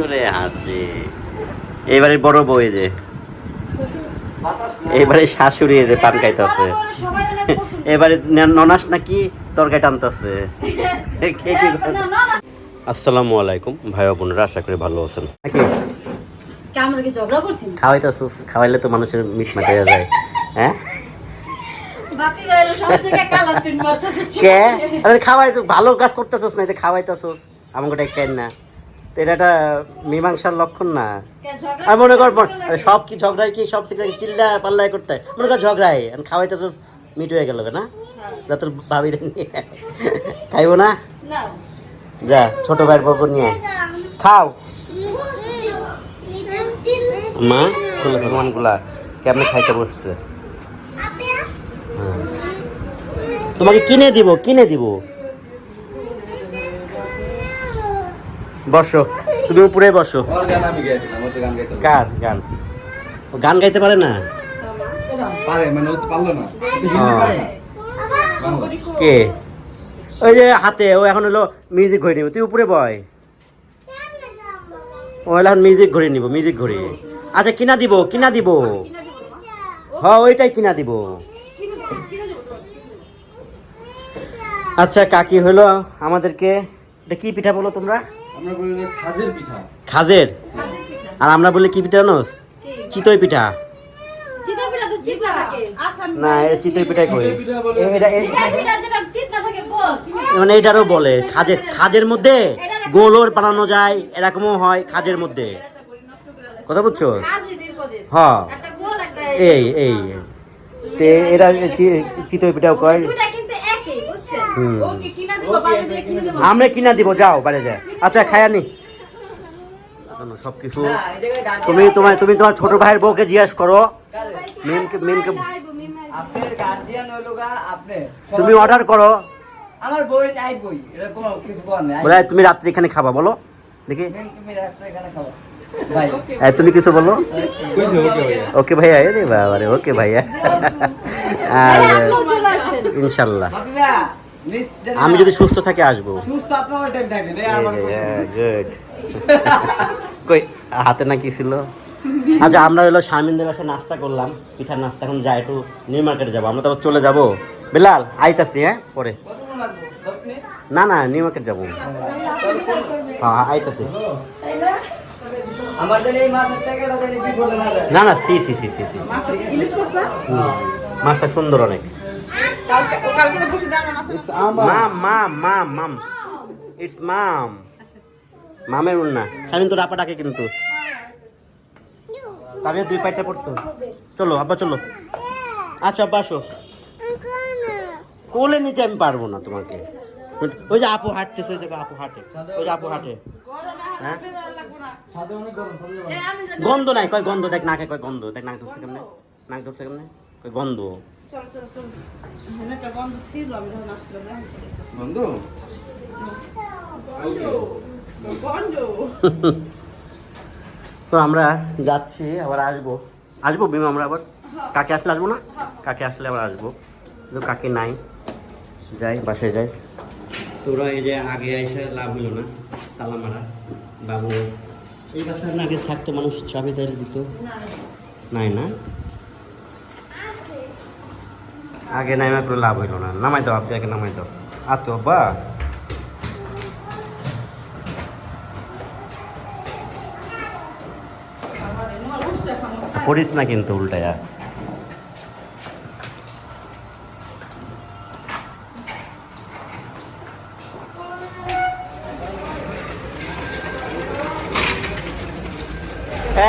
করে হাসি। এবারে বড় বউ যে। এবারে শাশুড়ি যে পান খাইতেছে। সবাই অনেক পছন্দ এবারে ননাস নাকি তরকারি টানতেছে। আসসালামু আলাইকুম ভাই বোনেরা আশা করি ভালো আছেন। খাওয়াইলে তো মানুষের মিট মাটাইয়া যায়। হ্যাঁ? খাওয়াই তো ভালো কাজ করতেছস না যে খাওয়াইতেছস। আমাকে কেন না। এটা একটা মীমাংসার লক্ষণ না আর মনে কর সব কি ঝগড়াই কি সব সিগারেট চিল্লা পাল্লাই করতে হয়? মনে কর ঝগড়াই আমি খাওয়াইতেছস মিট হয়ে গেল না। যা তোর ভাবি খাইবো না যা ছোট ভাইয়ের বউ নিয়ে। খাও মা গুলো ভগবানগুলা কেমনে খাইতে বসছে হ্যাঁ। তোমাকে কিনে দিব কিনে দিব বসো তুমি উপরে বসো। গান গান কার গান? গাইতে পারে না? পারে মানে পারল না। কে? ওই যে হাতে ও এখন হলো মিউজিক ঘুরে নিব। তুই উপরে বয়। ও হলো এখন মিউজিক ঘুরে নিব মিউজিক ঘুরে আচ্ছা কিনা দিব কিনা দিব? হ্যাঁ ওইটাই কিনা দিব। আচ্ছা কাকি হলো আমাদেরকে এটা কি পিঠা বলো তোমরা? আমরা বলি খাজের পিঠা। খাজের? আর আমরা বলি কি পিঠা জানো চিতই পিঠা। না চিতই পিঠাই কই? এটা মানে এটারও বলে খাজের খাজের মধ্যে গোলর বানানো যায় এরকমও হয় খাজের মধ্যে। কথা বুঝছ হ্যাঁ একটা গোল একটা এই এই তে এরা চিতই পিঠাও কয়? আমরা কিনা দিব যাও বাইরে যা আচ্ছা খায়ানি সব কিছু তুমি তোমার তুমি তোমার ছোট ভাইয়ের বউকে জিজ্ঞাসা করো। মেমকে মেমকে তুমি অর্ডার করো। আমার বই নাই বই এটা কিছু করার তুমি রাত্রে এখানে খাবা বলো। দেখি। তুমি রাত্রে এখানে খাব। ভাই। তুমি কিছু বলো? ওকে ভাইয়া। ওকে ভাইয়া রে বাবা রে ওকে ভাইয়া। আর ইনশাল্লাহ। আমি যদি সুস্থ থাকি আসব। সুস্থ আপনি টাইম থাকবেন এই আমার গুড কই হাতে না কি ছিল? আচ্ছা আমরা হলো শারমিনদের বাসায় নাস্তা করলাম। পিঠার নাস্তা এখন যাই একটু নিউ মার্কেটে যাব। আমরা তো চলে যাব। বেলাল আইতাছি হ্যাঁ? পরে। না না নিউ মার্কেট যাব। হ্যাঁ হ্যাঁ, আইতাছি না না সি সি সি সি সি। মাছটা সুন্দর অনেক। মাম মাম মাম মাম ইটস মাম মামের উন্না শারমিন তোর আপা ডাকে কিন্তু। তবে দুই পাইটা পড়ছো। চলো আব্বা চলো। আচ্ছা আব্বা আসো। কোলে নিতে আমি পারব না তোমাকে। ওই যে আপু হাঁটতেছে ওই দেখো আপু হাঁটে। ওই যে আপু হাঁটে। হ্যাঁ? গন্ধ নাই কয় গন্ধ দেখ নাকে কয় গন্ধ। দেখ নাক ধরছে কেমনে? নাক ধরছে কেমনে? কয় গন্ধ। হ্যাঁ বন্ধু তো আমরা যাচ্ছি আবার আসব। আসব বিমা আমরা আবার কাকে আসলে আসব না? কাকে আসলে আবার আসব? কিন্তু কাকে নাই যাই বাসায় যাই। তোরা এই যে আগে এসে লাভ হলো না তালা মারা বাবু। এই বাসার আগে থাকতো মানুষ চাবি তাই দিত? নাই না? আগে নামে করে লাভ হইল না। নামাই দাও আপনি আগে নামাই দাও। আর বা করিস না কিন্তু উল্টায়া।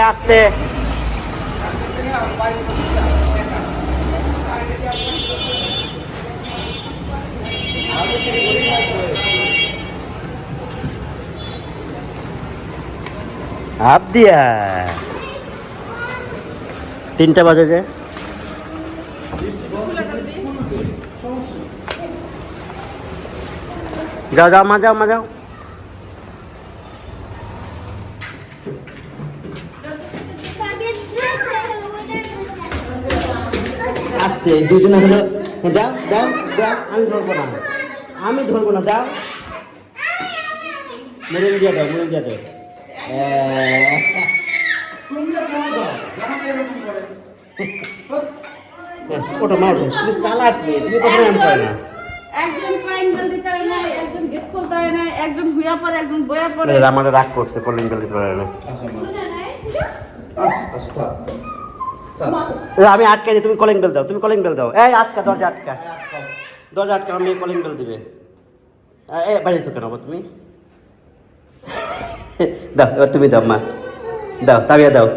আসতে। আপ দিয়া। তিনটা বাজে যে। যাও যাও, মা যাও মা, যাও। আসতে দুজনে হলো যাও যাও যাও, আমি ধরবো না। আমি ধরবো না, যাও। মেরে দিয়ে দাও মেরে দিয়ে দাও। ওটা মারো তুমি চালাক মেয়ে তুমি এমন করে না। আমার রাগ করছে কলিং বেল দিতে পারে না। আমি আটকে দিই তুমি কলিং বেল দাও তুমি কলিং বেল দাও। এই আটকা দরজা আটকা। দরজা আটকা আমি কলিং বেল দিবে। এ বাড়িয়েছো কেন তুমি? দাও, এবার তুমি দাও, মা। দাও, তাবিয়া দাও।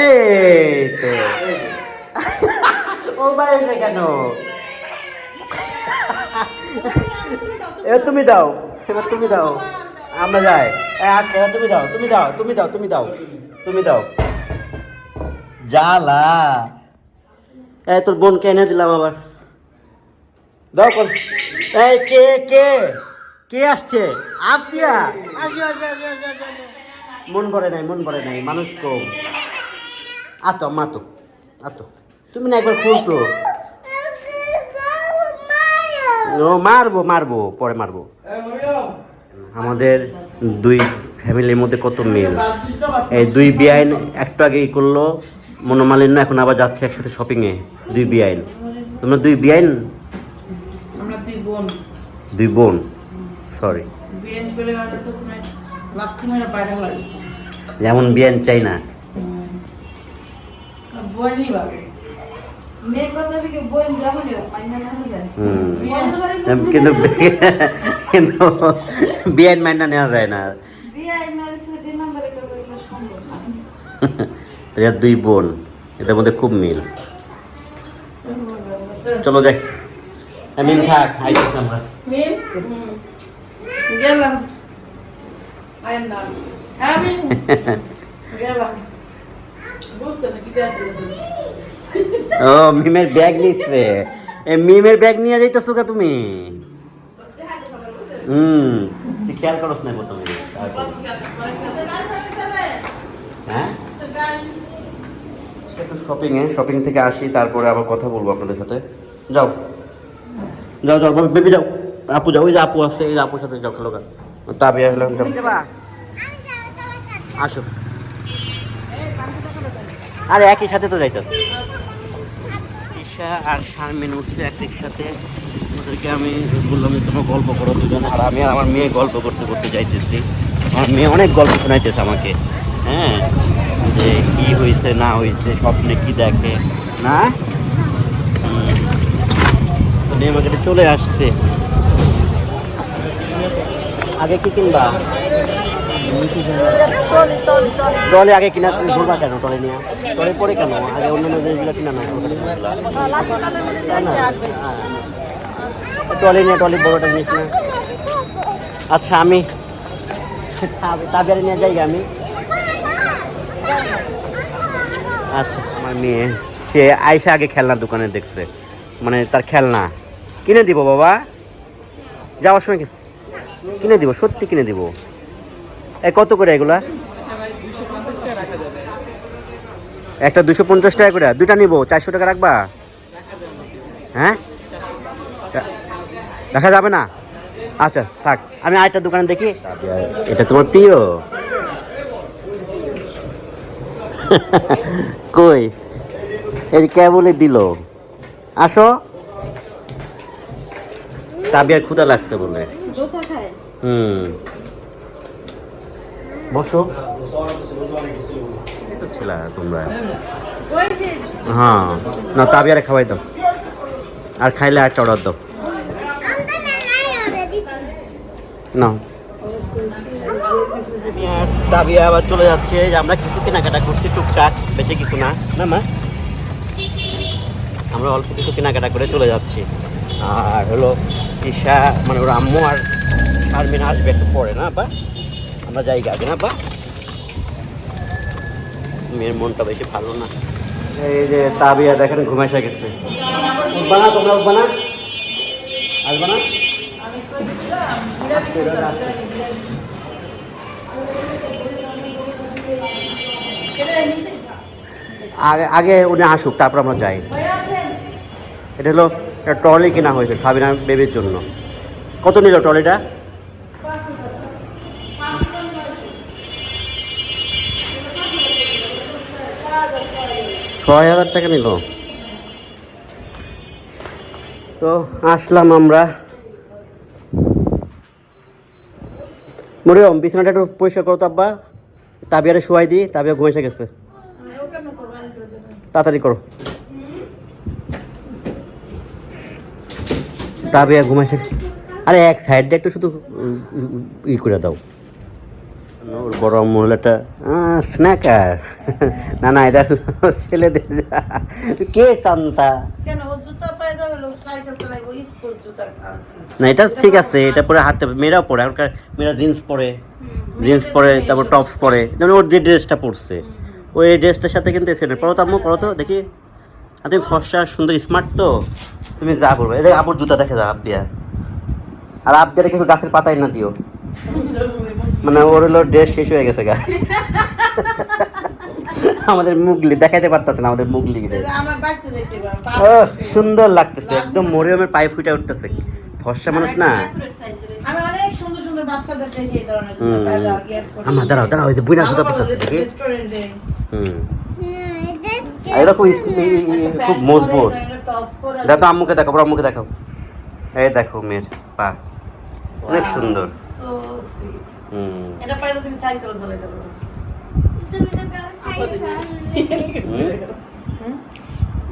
এই তো। কেন? এবার তুমি দাও, এবার তুমি দাও। আমরা যাই। এবার তুমি দাও তুমি দাও তুমি দাও তুমি দাও তুমি দাও। জ্বালা। এই তোর বোনকে এনে দিলাম আবার। দাও কল এই, কে কে? কে আসছে? আসো। মন ভরে নাই মন ভরে নাই মানুষ কম। আতো মাতো আতো। তুমি না একবার খুলছো? ও মারবো মারবো পরে মারবো। আমাদের দুই ফ্যামিলির মধ্যে কত মিল? এই দুই বিআইন একটু আগে ই করল মনোমালিন্য এখন আবার যাচ্ছে একসাথে শপিংয়ে দুই বিআইন। তোমরা দুই বিআইন? দুই বোন। সরি বিয়েন লাগে যেমন বিআইন চাই না। কিন্তু কিন্তু বিআইন মাইনা নেওয়া যায় না। দুই এরা বোন এদের মধ্যে খুব মিল। চলো যাই। আমি থাক আমরা। মিম? গেলাম। আছে ও, মিমের ব্যাগ নিচ্ছে। মিমের ব্যাগ নিয়ে যাইতেছো কা তুমি? হুম। তুই খেয়াল করস না প্রথমে হ্যাঁ? একটু শপিং এ শপিং থেকে আসি, তারপরে আবার কথা বলব আপনাদের সাথে। যাও। যাও যাও বেবি যাও। আপু যাও ওই যে আপু আছে এই যে আপুর সাথে যাও খেলো তাবিয়া হলো যাও। আসো। আরে একই সাথে তো যাইতেছে ঈশা আর শারমিন উঠছে একই সাথে ওদেরকে আমি বললাম যে তোমরা গল্প করো দুজন। আর আমি আমার মেয়ে গল্প করতে করতে যাইতেছি। আমার মেয়ে অনেক গল্প শোনাইতেছে আমাকে। হ্যাঁ? যে কি হয়েছে না হয়েছে স্বপ্নে কি দেখে না। তো মেয়ে আমাকে চলে আসছে। আগে কি কিনবা? টলে আগে কিনা, তুমি ঘুরবা কেন টলে নিয়ে? টলে পরে কেন? আগে অন্যান্য জিনিসগুলো কিনা না টলে নিয়ে? টলে বড়টা জিনিস না আচ্ছা আমি তাবিয়ারে নিয়ে যাই আমি। আচ্ছা আমার মেয়ে, সে আইসা আগে খেলনার দোকানে দেখছে। মানে তার খেলনা। কিনে দিব বাবা। যাওয়ার সময় কিনে দিব, সত্যি কিনে দিব। এ, কত করে এগুলা? একটা দুশো পঞ্চাশ টাকা করে, দুইটা নিবো, চারশো টাকা রাখবা? হ্যাঁ? দেখা যাবে না? আচ্ছা থাক, আমি আরেকটা দোকানে দেখি। এটা তোমার প্রিয়? কই? এই কে বলে দিল। আসো। তাবিয়ার ক্ষুদা লাগছে বলে হুম। বসো। ছিলা তোমরা। হ্যাঁ। না তাবিয়ারে খাওয়াই দাও। আর খাইলে আর অর্ডার দাও। না। তাবিয়া আবার চলে যাচ্ছে। যে আমরা কিছু কেনাকাটা করছি টুকটাক। বেশি কিছু না। না মা? আমরা অল্প কিছু কেনাকাটা করে চলে যাচ্ছি। আর হলো ঈশা মানে ওর আম্মু আর শারমিন আসবে একটু পরে, না বা আমরা যাই আগে, না বা মেয়ের মনটা বেশি ভালো না। এই যে তাবিয়া, দেখেন ঘুমাই গেছে। বানা তোমরা বানা আসবা না? আগে আগে উনি আসুক, তারপর আমরা যাই। এটা হলো একটা ট্রলি কেনা হয়েছে সাবিনা বেবির জন্য। কত নিল ট্রলিটা? ছয় হাজার টাকা নিল। তো আসলাম আমরা। মরিয়ম, বিছানাটা একটু পরিষ্কার করো তো আব্বা। তাবিয়ারে শুয়াই দিই তাবিয়া ঘুমেসে গেছে। তাড়াতাড়ি করো। তাবিয়া ঘুম এসে আরে এক সাইডটা একটু শুধু ই করে দাও। ওর বড় মহিলাটা স্ন্যাকার। না না এটা ছেলেদের কে চান্তা না এটা ঠিক আছে এটা পরে হাতে মেয়েরাও পরে এখনকার মেয়েরা জিন্স পরে। জিন্স পরে তারপর টপস পরে। যেমন ওর যে ড্রেসটা পরছে ওই ড্রেসটার সাথে কিন্তু সেটা পরো তো আম্মু পরো তো দেখি। আর তুমি ফর্সা, সুন্দর স্মার্ট তো। তুমি যা করবে এই আপুর জুতা দেখে যা আপ দিয়া আর আপ দিয়ে কিছু গাছের পাতাই না দিও। মানে ওর হলো ড্রেস শেষ হয়ে গেছে গা। আমাদের মুগলি, দেখাইতে পারতেছে না আমাদের মুগলি দেখতে সুন্দর লাগতেছে, একদম মরিয়মের পায়ে ফুটে উঠতেছে। ফর্সা মানুষ না। আমার দাঁড়াও দাঁড়াও বুইনা জুতা পড়তেছে হুম। আর এরকম ই- খুব মজবুত। দেখো তো আম্মুকে দেখো বড় আম্মুকে দেখাও। এই দেখো মেয়ের পা। অনেক সুন্দর। তুমি তুমি।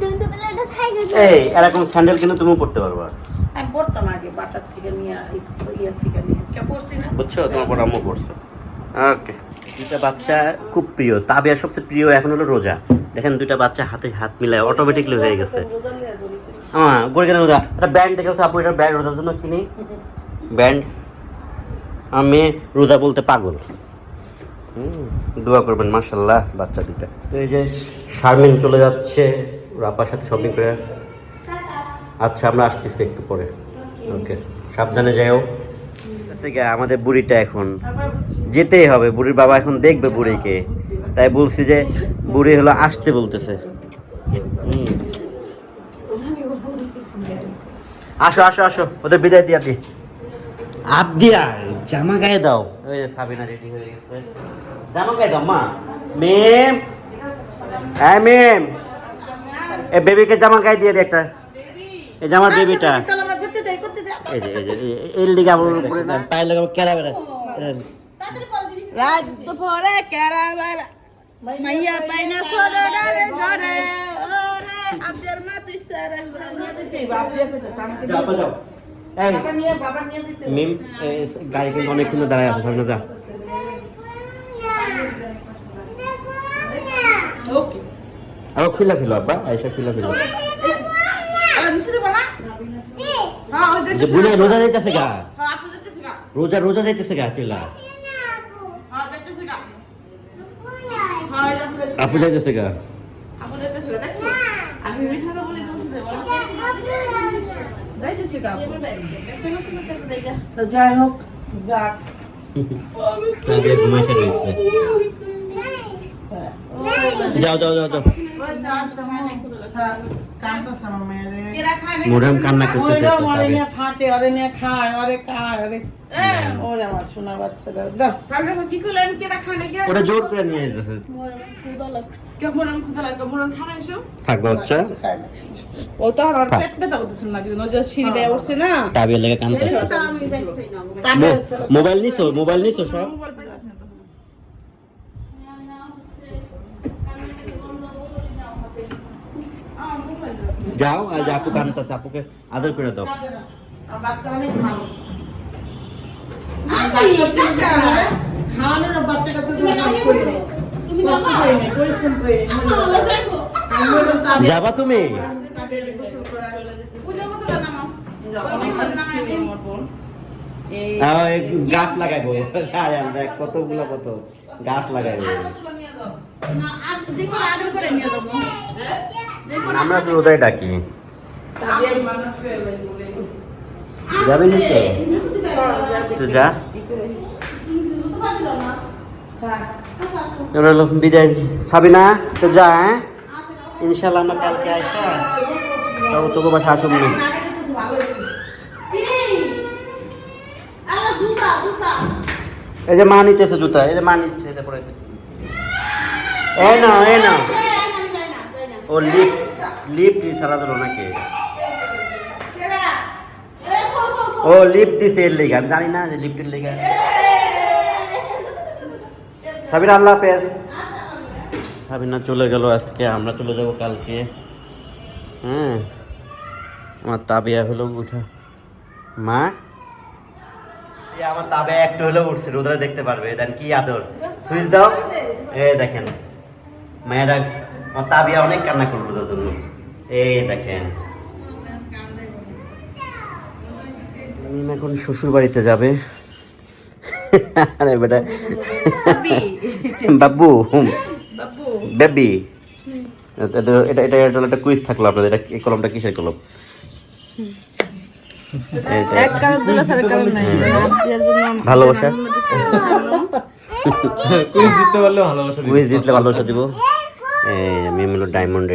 তুমি এই এরকম স্যান্ডেল কিন্তু তুমিও পড়তে পারবা। আমি পড়তাম আগে বাটার থেকে নিয়ে স্কুল থেকে নিয়ে। কে পড়ছি না? বুঝছ? তোমার বড় আম্মু পড়ছে ওকে বাচ্চা খুব প্রিয়। তাবিয়ার সবচেয়ে প্রিয় এখন হলো রোজা। দেখেন দুইটা বাচ্চা হাতে হাত মিলায় অটোমেটিকলি হয়ে গেছে। হ্যাঁ গড়ে গেলে রোজা। একটা ব্যান্ড দেখেছ আপু এটা ব্যান্ড রোজার জন্য কিনি। ব্যান্ড আমার মেয়ে রোজা বলতে পাগল। দোয়া করবেন মার্শাল্লাহ বাচ্চা দুইটা। তো এই যে শারমিন চলে যাচ্ছে ওর আপার সাথে শপিং করে। আচ্ছা আমরা আসতেছি একটু পরে। ওকে সাবধানে যাও আছে, আমাদের বুড়িটা এখন। যেতেই হবে বুড়ির বাবা এখন দেখবে বুড়িকে। তাই বলছি যে বুড়ি হলো আসতে বলতেছে। আসো আসো আসো ওদের বিদায় দিয়া দি। আপ দিয়া জামা গায়ে দাও। ওই যে সাবিনা রেডি হয়ে গেছে। জামা গায়ে দাও মা। মেম। হ্যাঁ মেম। এ বেবিকে জামা গায়ে দিয়ে দে একটা। এই জামার বেবিটা। ঘুরতে যাই এই যে এই যে এর লিগে আমার উপরে পায়ের লাগে কেরা বেড়া রাত দুপুরে কেরাবার মাইয়া পাইনা ছোড়ে ডারে ঘরে ওরে আব্দের মা তুই সারা নিয়ে দিতে বাপ দিয়ে কইতে আমাকে যাও তো যাও। এই বাবা নিয়ে বাবা নিয়ে দিতে মিম গাড়ি কিন্তু অনেকক্ষণ দাঁড়ায় আছে সামনে যা। ওকে। খুলে আব্বা খুলে আরে হ্যাঁ বুনে রোজা যাইতেছে গা। হ্যাঁ যেতেছে গা। রোজা রোজা যাইতেছে গা খুলা হ্যাঁ যেতেছে গা হ্যাঁ এই যে আপু যেতেছে- আপু যাইতেছে গা আপু যেতেছে গা দেখছ আমি মিঠা না বলে তুমি দেব যাইতেছে গা আপু। চলো চলো চলো যাই গা। যাই হোক যাক। রয়েছে। যাও যাও যাও যাও। মোরাম কান্না করতেছে একটা তাবে। ওটা জোর করে নিয়ে যেতেছে থাকব বাচ্চা। ও তো আর ওর পেট ব্যথা করতেছে না কিন্তু ও যে সিঁড়ি বেয়ে উঠছে না? তাবিয়ার লেগে কানতেছে মোবাইল নিছো মোবাইল নিছো সব? যাও আজ আপু কানতেছে আপুকে আদর করে দাও। বাচ্চা অনেক ভালো আর খাওয়ানোর বাচ্চা কাছে যাবা তুমি গাছ লাগাইবো। কতগুলো কত গাছ লাগাইবো আমরা তো রোজাই ডাকি। যাবি নি তো যা। বিদায় সাবিনা, তো যা হ্যাঁ? ইনশাল্লাহ আমরা কালকে আসা তবে তোকে বাসা আসুন না। এই যে মা নিতেছে জুতা, এই যে মা নিচ্ছে এটা পরে। এই না এই না ও লিপ লিপ ছাড়া দিল নাকি ও লিপ দিছে এর লেগে আমি জানি না যে লিফটের লেগে। সাবিনা আল্লাহ হাফেজ। সাবিনা চলে গেল আজকে আমরা চলে যাব কালকে। হ্যাঁ আমার তাবিয়া হলো উঠা। মা? আমার তাবে একটু হলেও উঠছে রোদরা দেখতে পারবে। দেন কি আদর? সুইচ দাও। এ দেখেন মেয়েরা আমার তাবিয়া অনেক কান্না জন্য এই দেখেন। এখন শ্বশুর বাড়িতে যাবে। আরে বেটা। বাবু। বেবি। এটা এটা এটা একটা কুইজ থাকল আপনাদের। এটা এই কলমটা কিসের কলম? নাই। ভালোবাসা? কুইজ জিততে ভালোবাসা দিবে। কুইজ জিতলে ভালোবাসা দিব। এই মিম হলো ডায়মন্ড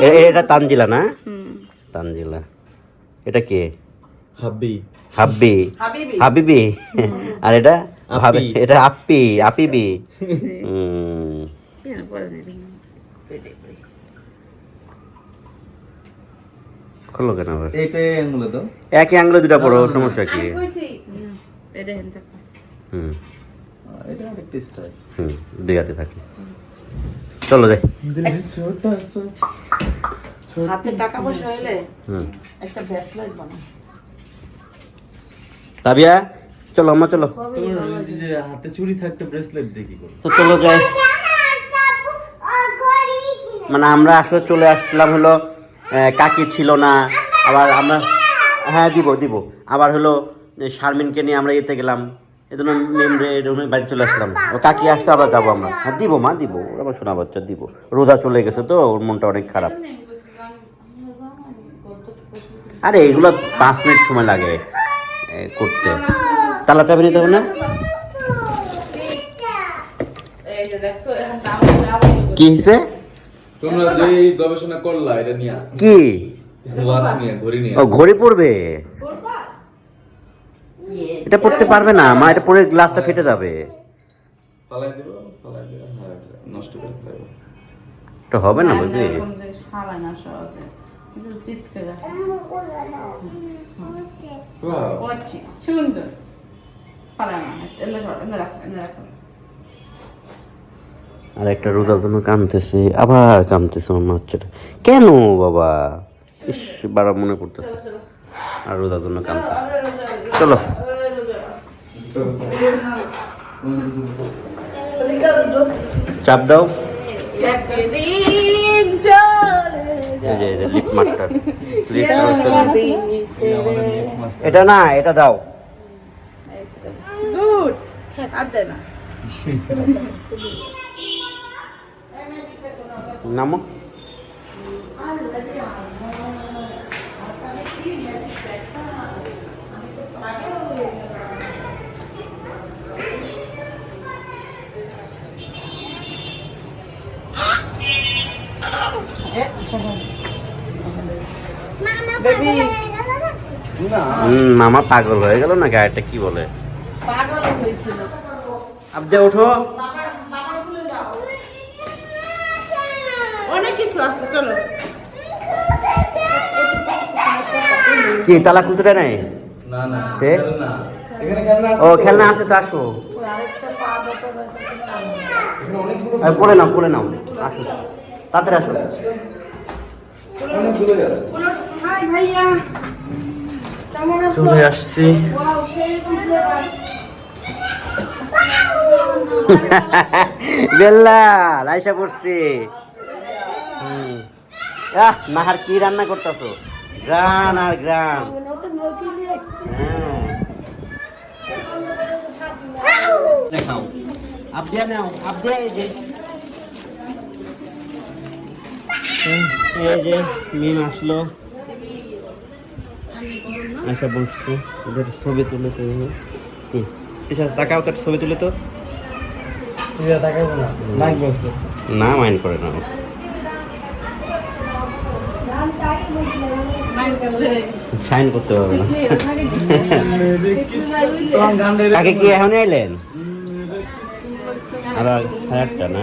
এ- এ- এটা তানজিলা না? তানজিলা। এটা কে? হাব্বি। হাব্বি। হাবিবি। হাবিবি? আর এটা। এটা আপ্পি আপিবি। হুম। খোলো কেন আবার? এইটাই একই আঙ্গুলে দুটা পড়ো সমস্যা কি? কইছি। এটা হেন থাক হুম। এটা আরেকটা স্টাইল হুম দুই হাতে থাকে। চলো যাই। হাতে টাকা পয়সা হইলে একটা ব্রেসলেট বানাও। তাবিয়া চলো চলো। হাতে চুড়ি থাকতে ব্রেসলেট করবে? তো চলো যাই। মানে আমরা আসলে চলে আসলাম হলো কাকি ছিল না আবার আমরা হ্যাঁ দিব দিব। আবার হলো শারমিনকে নিয়ে আমরা ইয়েতে গেলাম। এই জন্য মেমরে রুমে বাড়ি চলে আসলাম। ও কাকি আসতে আবার যাব আমরা। হ্যাঁ দিব মা দিব। ওর আবার শোনা বাচ্চা দিব। রোদা চলে গেছে তো ওর মনটা অনেক খারাপ। আরে এগুলো পাঁচ মিনিট সময় লাগে করতে। তালা চাবি নিতে হবে না? এই যে দেখছ এখন দাম কি হয়েছে তোমরা যেই গবেষণা করলা এটা নিয়ে। কি? ঘড়ি নিয়ে। ও ঘড়ি পড়বে? এটা পড়তে পারবে না মা এটা পরে গ্লাসটা ফেটে যাবে। ফালাই দিব ফালাই দিব হ্যাঁ নষ্ট করে ফেলাবো। এটা হবে না বুঝলি? সহজে কিন্তু সুন্দর। রাখো এনে রাখো। আর একটা রোজার জন্য কামতেছে আবার কামতেছে আমার বাচ্চাটা। কেন বাবা? ইস বারা মনে পড়তেছে আর রোজার জন্য কামতেছে চলো। চাপ দাও দিন চলে এই যে এই যে লিপ মাস্টার লিপ যায় এটা না এটা দাও গুড আর দে না নামো মামা পাগল হয়ে গেল না গাড়িটা কি বলে? আবদে ওঠো। কি তালা খুলতে দেয় নাই? ও খেলনা আছে তো আসো। পড়ে নাও পড়ে নাও। আসো। তাড়াতাড়ি আসো। চলে আসছি। বেল্লা রাইসা পড়ছি। আহ নাহার কি রান্না করতেছো? গ্রান আর গ্রান হ্যাঁ। দেখাও। আবদিয়া নাও আবদিয়া এই যে। এই যে মিম আসলো। আচ্ছা বসছে। ওদের ছবি তুলে এসব তাকাও ছবি তুলে তো। না। মাইন্ড করে না সাইন করতে পারবে না। কাকে কি এখন আইলেন আর একটা না?